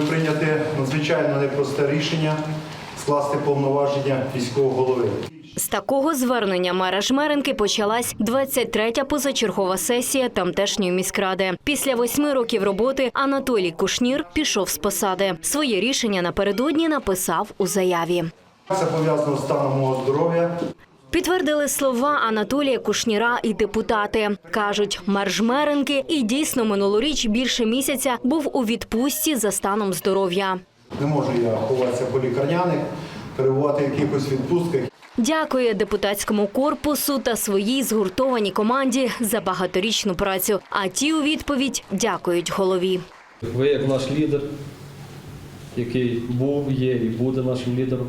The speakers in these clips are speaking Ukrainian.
Мною прийняте надзвичайно непросте рішення скласти повноваження військового голови. З такого звернення мера Жмеренки почалась 23-я позачергова сесія тамтешньої міськради. Після восьми років роботи Анатолій Кушнір пішов з посади. Своє рішення напередодні написав у заяві. Це пов'язано з станом мого здоров'я. Підтвердили слова Анатолія Кушніра і депутати. Кажуть, мер Жмеренки і дійсно минулоріч більше місяця був у відпустці за станом здоров'я. Не можу я ховатися по лікарняних, перебувати в якихось відпустках. Дякує депутатському корпусу та своїй згуртованій команді за багаторічну працю. А ті у відповідь дякують голові. Ви як наш лідер, який був, є і буде нашим лідером,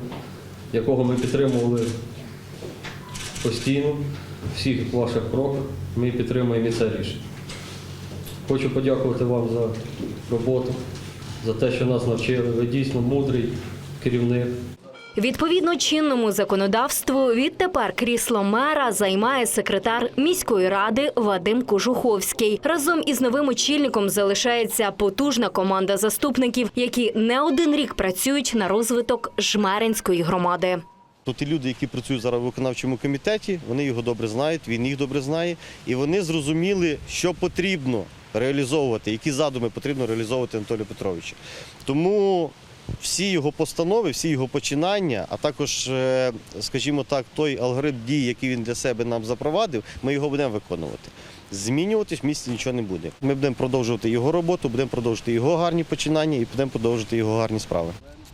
якого ми підтримували постійно, всіх ваших кроках, ми підтримуємо і це рішення. Хочу подякувати вам за роботу, за те, що нас навчили. Ви дійсно мудрий керівник. Відповідно чинному законодавству, відтепер крісло мера займає секретар міської ради Вадим Кожуховський. Разом із новим очільником залишається потужна команда заступників, які не один рік працюють на розвиток Жмеринської громади. То ті люди, які працюють зараз в виконавчому комітеті, вони його добре знають, він їх добре знає, і вони зрозуміли, що потрібно реалізовувати, які задуми потрібно реалізовувати Анатолію Петровичу. Тому всі його постанови, всі його починання, а також, е, скажімо так, той алгоритм дій, який він для себе нам запровадив, ми його будемо виконувати. Змінюватись в місті нічого не буде. Ми будемо продовжувати його роботу, будемо продовжувати його гарні починання і будемо продовжувати його гарні справи.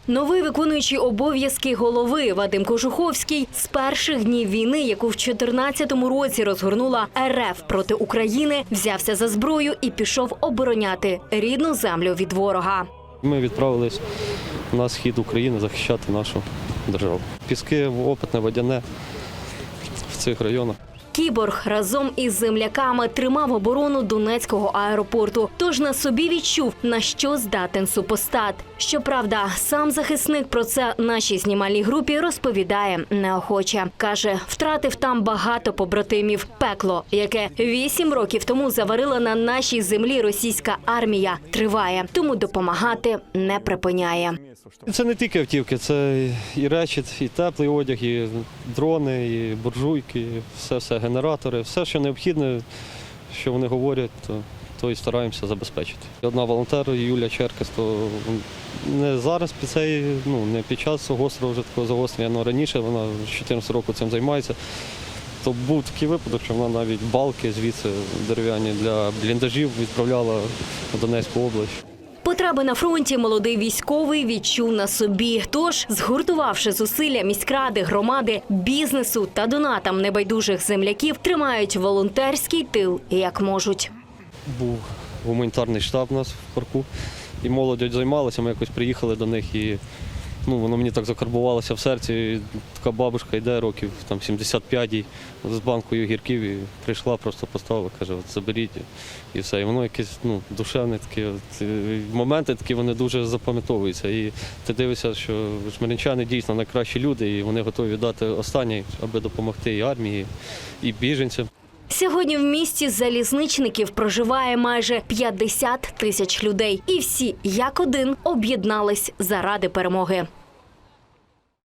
Новий виконуючий обов'язки голови Вадим Кожуховський з перших днів війни, яку в 2014 році розгорнула РФ проти України, взявся за зброю і пішов обороняти рідну землю від ворога. Ми відправились на схід України захищати нашу державу. Піски, опитне, водяне в цих районах. Кіборг разом із земляками тримав оборону Донецького аеропорту. Тож на собі відчув на що здатен супостат. Щоправда, сам захисник про це нашій знімальній групі розповідає неохоче. каже, втратив там багато побратимів. Пекло, яке вісім років тому заварила на нашій землі російська армія, триває, тому допомагати не припиняє. Це не тільки автівки, це і речі, і теплий одяг, і дрони, і буржуйки, все, все, генератори, все, що необхідне, що вони говорять, то, то і стараємося забезпечити. Одна волонтер Юлія Черкес, то не зараз під цей, ну не під час гострого вже такого загострення, але раніше вона з 14 років цим займається. То був такий випадок, що вона навіть балки звідси дерев'яні для бліндажів відправляла в Донецьку область. Потреби на фронті молодий військовий відчув на собі. Тож, згуртувавши зусилля міськради, громади, бізнесу та донатам небайдужих земляків, тримають волонтерський тил як можуть. Був гуманітарний штаб у нас в парку, і молодь займалася, ми якось приїхали до них і ну, воно мені так закарбувалося в серці. Така бабушка йде років там 75 їй, з банкою гірків і прийшла, просто поставила, каже, от заберіть і все. І воно якесь ну, душевне таке. От, е, моменти такі вони дуже запам'ятовуються. І ти дивишся, що жмеринчани дійсно найкращі люди, і вони готові віддати останнє, аби допомогти і армії, і біженцям. Сьогодні в місті залізничників проживає майже 50 тисяч людей, і всі як один об'єднались заради перемоги.